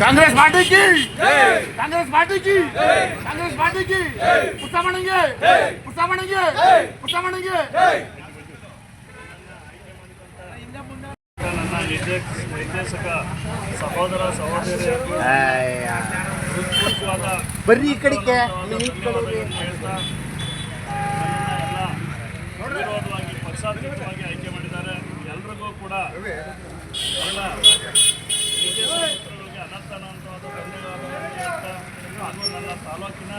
ಕಾಂಗ್ರೆಸ್ ಪಾರ್ಟಿಗೆ ಕಾಂಗ್ರೆಸ್ ಪಾರ್ಟಿಗೆ ಕಾಂಗ್ರೆಸ್ ಪಾರ್ಟಿಗೆ ಪುಟ್ಟಮಣಿಗೆ ಪುಟ್ಟಮಣಿಗೆ ಪುಟ್ಟಮಣಿಗೆ ನನ್ನ ನಿರ್ದೇಶಕ ಸಹೋದರ ಸಹೋದರಿಯರಿಗೂ ಬರ್ರಿ ಈ ಕಡೆಗೆ. ಹೇಳ್ತಾ ವಿರೋಧವಾಗಿ ಪಕ್ಷಾತೀತವಾಗಿ ಆಯ್ಕೆ ಮಾಡಿದ್ದಾರೆ. ಎಲ್ರಿಗೂ ಕೂಡ ತಾಲೂಕಿನ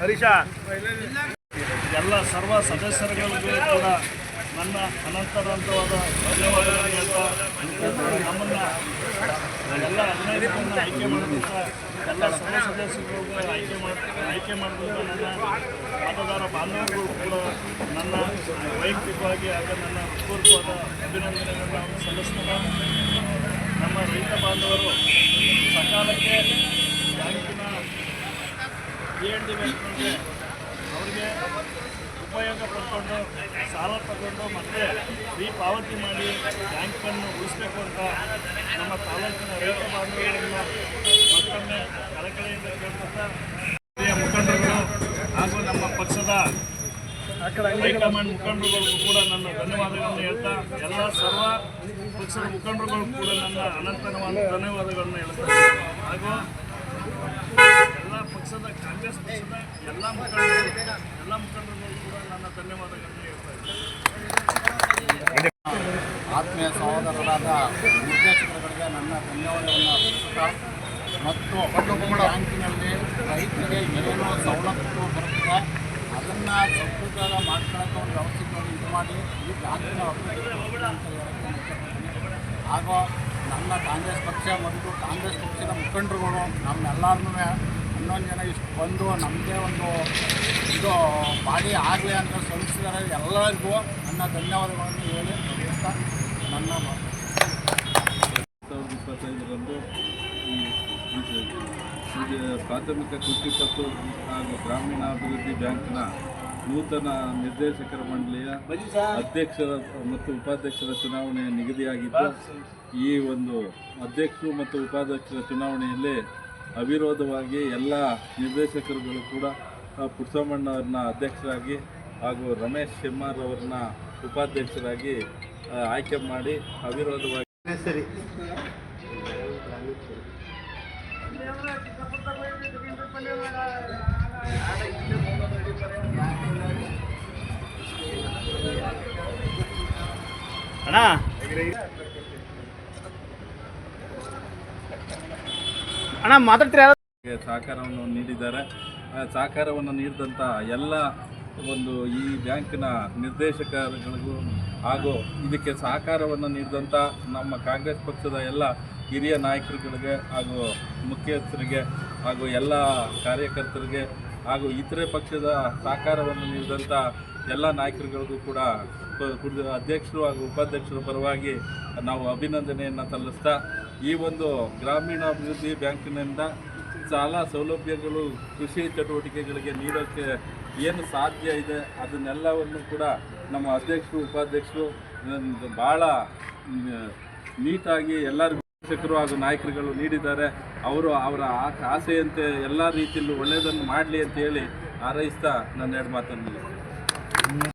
ಹರೀಶ, ಎಲ್ಲ ಸರ್ವ ಸದಸ್ಯರುಗಳಿಗೂ ಕೂಡ ನನ್ನ ಅನಂತರಂತವಾದ ನಮ್ಮನ್ನು ಎಲ್ಲ ಹದಿನೈದರನ್ನ ಆಯ್ಕೆ ಮಾಡೋದಕ್ಕ ಎಲ್ಲ ಸರ್ವ ಸದಸ್ಯರುಗಳಿಗೂ ಆಯ್ಕೆ ಮಾಡಿ, ಆಯ್ಕೆ ಮಾಡೋದಕ್ಕೆ ನನ್ನ ಮತದಾರ ಬಾಂಧವರಿಗೂ ಕೂಡ ನನ್ನ ವೈಯಕ್ತಿಕವಾಗಿ ಹಾಗೂ ನನ್ನ ಪೂರ್ವವಾದ ಅಭಿನಂದನೆಗಳನ್ನು ಸಲ್ಲಿಸ್ತಾರೆ ನಮ್ಮ ರೈತ ಬಾಂಧವರು ಸಕಾಲಕ್ಕೆ ಬ್ಯಾಂಕಿನ ಪಿ ಎನ್ ಡಿ ಅವರಿಗೆ ಉಪಯೋಗ ಪಡ್ಕೊಂಡು ಸಾಲ ತಗೊಂಡು ಮತ್ತೆ ಈ ಪಾವತಿ ಮಾಡಿ ಬ್ಯಾಂಕನ್ನು ಉಳಿಸ್ಬೇಕು ಅಂತ ನಮ್ಮ ತಾಲೂಕಿನ ರೈತ ಬಾಂಧವರನ್ನು ಮತ್ತೊಮ್ಮೆ ಕಳಕಳಿಯಿಂದ ಕೇಳ್ಕೊತಾ ಹಿರಿಯ ಮುಖಂಡರುಗಳು ಹಾಗೂ ನಮ್ಮ ಪಕ್ಷದ ಹೈಕಮಾಂಡ್ ಮುಖಂಡರುಗಳಿಗೂ ಕೂಡ ನನ್ನ ಧನ್ಯವಾದಗಳನ್ನು ಹೇಳ್ತಾ ಎಲ್ಲ ಸರ್ವ ಪಕ್ಷದ ಮುಖಂಡರುಗಳು ಕೂಡ ನನ್ನ ಅನಂತನವಾದ ಧನ್ಯವಾದಗಳನ್ನು ಹೇಳ್ತಾ ಹಾಗೂ ಎಲ್ಲ ಪಕ್ಷದ ಕಾಂಗ್ರೆಸ್ ಪಕ್ಷದ ಎಲ್ಲ ಮುಖಂಡರು ಎಲ್ಲ ಮುಖಂಡರುಗಳು ಕೂಡ ನನ್ನ ಧನ್ಯವಾದಗಳನ್ನು ಹೇಳ್ತಾ ಇದ್ದಾರೆ ಆತ್ಮೀಯ ಸಹೋದರರಾದ ನಿರ್ದೇಶಕರುಗಳಿಗೆ ನನ್ನ ಧನ್ಯವಾದವನ್ನು ಅರ್ಪಿಸುತ್ತಾ ಮತ್ತು ಬ್ಯಾಂಕಿನಲ್ಲಿ ರೈತರಿಗೆ ಏನೇನೋ ಸವಲತ್ತು ಅದನ್ನು ಸಂಸ್ಕೃತ ಮಾಡ್ಕೊಳ್ಳೋಕೆ ಒಂದು ವ್ಯವಸ್ಥಿತವಾಗಿ ಇದು ಮಾಡಿ, ಈ ಹೇಳಕ್ಕೆ ಹಾಗೂ ನನ್ನ ಕಾಂಗ್ರೆಸ್ ಪಕ್ಷ ಮತ್ತು ಕಾಂಗ್ರೆಸ್ ಪಕ್ಷದ ಮುಖಂಡರುಗಳು ನಮ್ಮೆಲ್ಲರನ್ನೂ ಹನ್ನೊಂದು ಜನ ಇಷ್ಟು ಬಂದು ನಮ್ಮದೇ ಒಂದು ಇದು ಬಾಡಿ ಆಗಲಿ ಅಂತ ಶ್ರಮಿಸಿದರೆ ಎಲ್ಲರಿಗೂ ನನ್ನ ಧನ್ಯವಾದಗಳನ್ನು ಹೇಳಿ ನನ್ನ ಪ್ರಾಥಮಿಕ ಕೃಷಿ ಪತ್ತು ಹಾಗೂ ಗ್ರಾಮೀಣಾಭಿವೃದ್ಧಿ ಬ್ಯಾಂಕ್ನ ನೂತನ ನಿರ್ದೇಶಕರ ಮಂಡಳಿಯ ಅಧ್ಯಕ್ಷರ ಮತ್ತು ಉಪಾಧ್ಯಕ್ಷರ ಚುನಾವಣೆ ನಿಗದಿಯಾಗಿದ್ದು ಈ ಒಂದು ಅಧ್ಯಕ್ಷರು ಮತ್ತು ಉಪಾಧ್ಯಕ್ಷರ ಚುನಾವಣೆಯಲ್ಲಿ ಅವಿರೋಧವಾಗಿ ಎಲ್ಲ ನಿರ್ದೇಶಕರುಗಳು ಕೂಡ ಆ, ಪುಟ್ಟಸಮ್ಮಣ್ಣವ್ರನ್ನ ಅಧ್ಯಕ್ಷರಾಗಿ ಹಾಗೂ ರಮೇಶ್ ಶೆಮ್ಮಾರ್ ಅವ್ರನ್ನ ಉಪಾಧ್ಯಕ್ಷರಾಗಿ ಆಯ್ಕೆ ಮಾಡಿ ಅವಿರೋಧವಾಗಿ ಸರಿ. ಅಣ್ಣ. ಅಣ್ಣ ಸಹಕಾರವನ್ನು ನೀಡಿದ್ದಾರೆ. ಸಹಕಾರವನ್ನು ನೀಡಿದಂತ ಎಲ್ಲ ಒಂದು ಈ ಬ್ಯಾಂಕ್ನ ನಿರ್ದೇಶಕರುಗಳಿಗೂ ಹಾಗೂ ಇದಕ್ಕೆ ಸಹಕಾರವನ್ನು ನೀಡಿದಂಥ ನಮ್ಮ ಕಾಂಗ್ರೆಸ್ ಪಕ್ಷದ ಎಲ್ಲ ಹಿರಿಯ ನಾಯಕರುಗಳಿಗೆ ಹಾಗೂ ಮುಖ್ಯಸ್ಥರಿಗೆ ಹಾಗೂ ಎಲ್ಲ ಕಾರ್ಯಕರ್ತರಿಗೆ ಹಾಗೂ ಇತರೆ ಪಕ್ಷದ ಸಹಕಾರವನ್ನು ನೀಡಿದಂಥ ಎಲ್ಲ ನಾಯಕರುಗಳಿಗೂ ಕೂಡ ಅಧ್ಯಕ್ಷರು ಹಾಗೂ ಉಪಾಧ್ಯಕ್ಷರ ಪರವಾಗಿ ನಾವು ಅಭಿನಂದನೆಯನ್ನು ಸಲ್ಲಿಸ್ತಾ, ಈ ಒಂದು ಗ್ರಾಮೀಣಾಭಿವೃದ್ಧಿ ಬ್ಯಾಂಕಿನಿಂದ ಸಾಲ ಸೌಲಭ್ಯಗಳು, ಕೃಷಿ ಚಟುವಟಿಕೆಗಳಿಗೆ ನೀಡೋಕ್ಕೆ ಏನು ಸಾಧ್ಯ ಇದೆ, ಅದನ್ನೆಲ್ಲವನ್ನು ಕೂಡ ನಮ್ಮ ಅಧ್ಯಕ್ಷರು, ಉಪಾಧ್ಯಕ್ಷರು ಭಾಳ ನೀಟಾಗಿ ಎಲ್ಲರಿಗೂ ಶಿಕ್ಷಕರು ಹಾಗೂ ನಾಯಕರುಗಳು ನೀಡಿದ್ದಾರೆ. ಅವರು ಅವರ ಆ- ಆಸೆಯಂತೆ ಎಲ್ಲ ರೀತಿಯಲ್ಲೂ ಒಳ್ಳೆಯದನ್ನು ಮಾಡಲಿ ಅಂತ ಹೇಳಿ ಹಾರೈಸ್ತಾ ನನ್ನ ಎರಡು ಮಾತನ್ನು